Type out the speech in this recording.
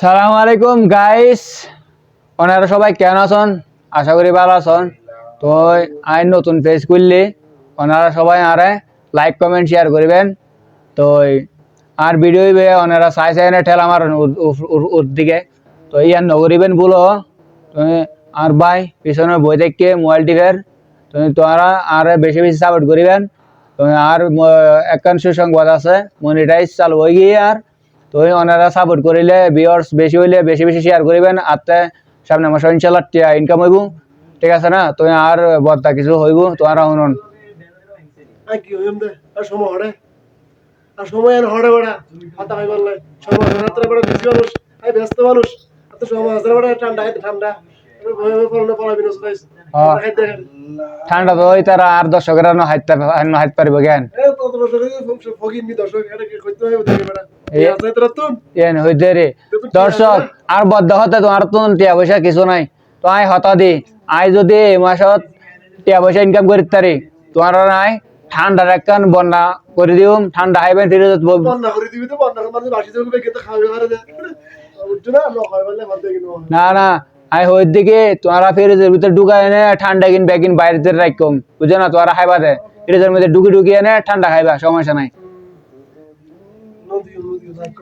সালাম আলাইকুম গাইস ওনারা সবাই কেমন আছেন? আশা করি ভালো আছেন। তো আই নতুন পেজ করলি ওনারা সবাই আরে লাইক কমেন্ট শেয়ার করবেন। তো আর ভিডিও ওনারা চাই চাই ঠেলা আমার ওর দিকে। তো ইয়ার নগরিবেন বলো তুমি আর ভাই, পিছনে বই দেখকে, মোবাইল টিপের। তুমি তোমরা আর বেশি বেশি সাপোর্ট করিবেন। তুমি আর একান সুসংবাদ আছে মনিটাইজ চালু হয়ে গিয়ে আর তো ওনারা সাপোর্ট করিলে ভিউয়ার্স বেশি হইলে বেশি বেশি শেয়ার করিবেন আতে সামনে মাসে ইনশাল্লাহ ইনকাম হইব। ঠিক আছে না? তো আর বদটা কিছু হইব শুনুন আর কি হইম দে আর সময় আর সময় আর হড়ে বেড়া। হাতা খাই বললে সময় রাত্রে বেড়া বেশি মানুষ এই ব্যস্ত মানুষ। এত সময় আছে বেড়া ঠান্ডা ঠান্ডা। হ্যাঁ। ঠান্ডা তো ওই তারা আর দর্শকেরা হাইতে হাইতে পারিব জ্ঞান। তো তো দর্শক দর্শক তোরা এন হইতে রে। আর বদ্ধ হতে তোমার তো টিয়া পয়সা কিছু নাই। তো আই হতা দি আই যদি এই মাসত টিয়া পয়সা ইনকাম করিতে পারি তোমার নাই ঠান্ডার একখান বন্যা করে দিউম ঠান্ডা হাইবেন ফিরে বন্যা করে দিবি তো বন্যা করে বাসি যাবে কিন্তু খাবে ঘরে দে। না না আই হই দিকে তোমরা ফ্রিজের ভিতরে ঢুকাই এনে ঠান্ডা কিন বেকিন বাইরে রাখুম বুঝছ না তোমরা খাইবা দে। ফ্রিজের মধ্যে ঢুকি ঢুকি এনে ঠান্ডা খাইবা সমস্যা নাই। do you, you like